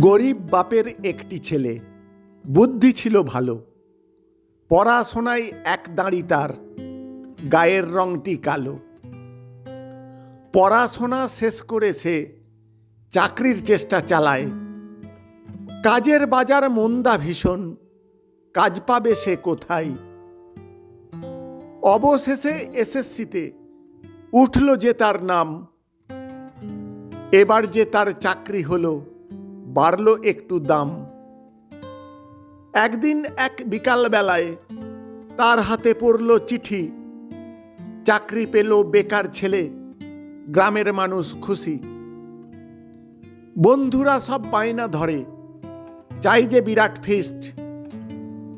গরিব বাপের একটি ছেলে, বুদ্ধি ছিল ভালো, পড়াশোনায় এক দাঁড়ি তার, গায়ের রংটি কালো। পড়াশোনা শেষ করে সে চাকরির চেষ্টা চালায়। কাজের বাজার মন্দা ভীষণ, কাজ পাবে সে কোথায়? অবশেষে এসএসসিতে উঠল যে তার নাম, এবার যে তার চাকরি হলো বাড়ল একটু দাম। একদিন এক বিকালবেলায় তার হাতে পড়ল চিঠি। চাকরি পেল বেকার ছেলে, গ্রামের মানুষ খুশি। বন্ধুরা সব বায়না ধরে, চাই যে বিরাট ফিস্ট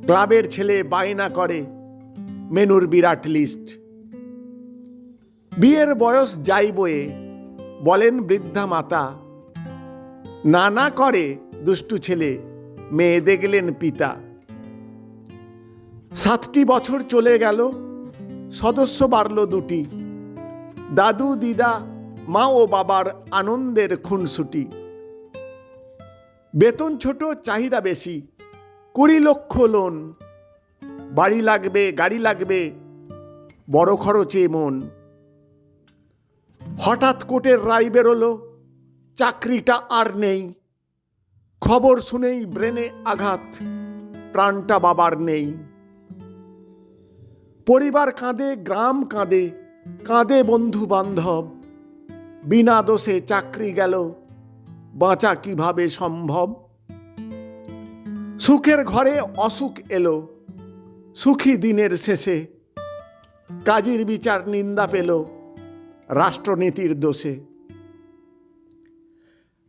ক্লাবের ছেলে বায়না করে, মেনুর বিরাট লিস্ট বিয়ের বয়স যাই বয়ে, বলেন বৃদ্ধা মাতা না না করে দুষ্টু ছেলে, মেয়ে দেখলেন পিতা। সাতটি বছর চলে গেল, সদস্য বাড়ল দুটি। দাদু, দিদা, মা ও বাবার আনন্দের খুনসুটি। বেতন ছোট, চাহিদা বেশি, কুড়ি লক্ষ লোন। বাড়ি লাগবে, গাড়ি লাগবে, বড় খরচে মন। হঠাৎ কোর্টের রায় বেরোলো চাকরিটা আর নেই। খবর শুনেই ব্রেনে আঘাত, প্রাণটা বাবার নেই। পরিবার কাঁদে, গ্রাম কাঁদে কাঁদে বন্ধু বান্ধব বিনা দোষে চাকরি গেল, বাঁচা কীভাবে সম্ভব? সুখের ঘরে অসুখ এলো, সুখী দিনের শেষে। কাজীর বিচার নিন্দা পেল, রাষ্ট্রনীতির দোষে।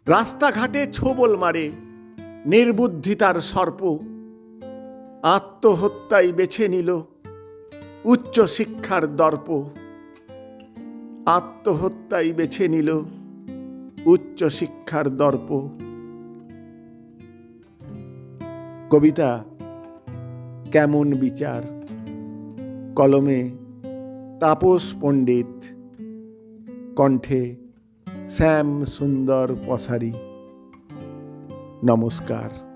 রাস্তাঘাটে ছোবল মারে, নির্বুদ্ধিতার সর্প। আত্মহত্যাই বেছে নিল উচ্চ শিক্ষার দর্প। আত্মহত্যাই বেছে নিল উচ্চ শিক্ষার দর্প। কবিতা, কেমন বিচার? কলমে তাপস পণ্ডিত, কণ্ঠে শ্যাম সুন্দর পশারি নমস্কার।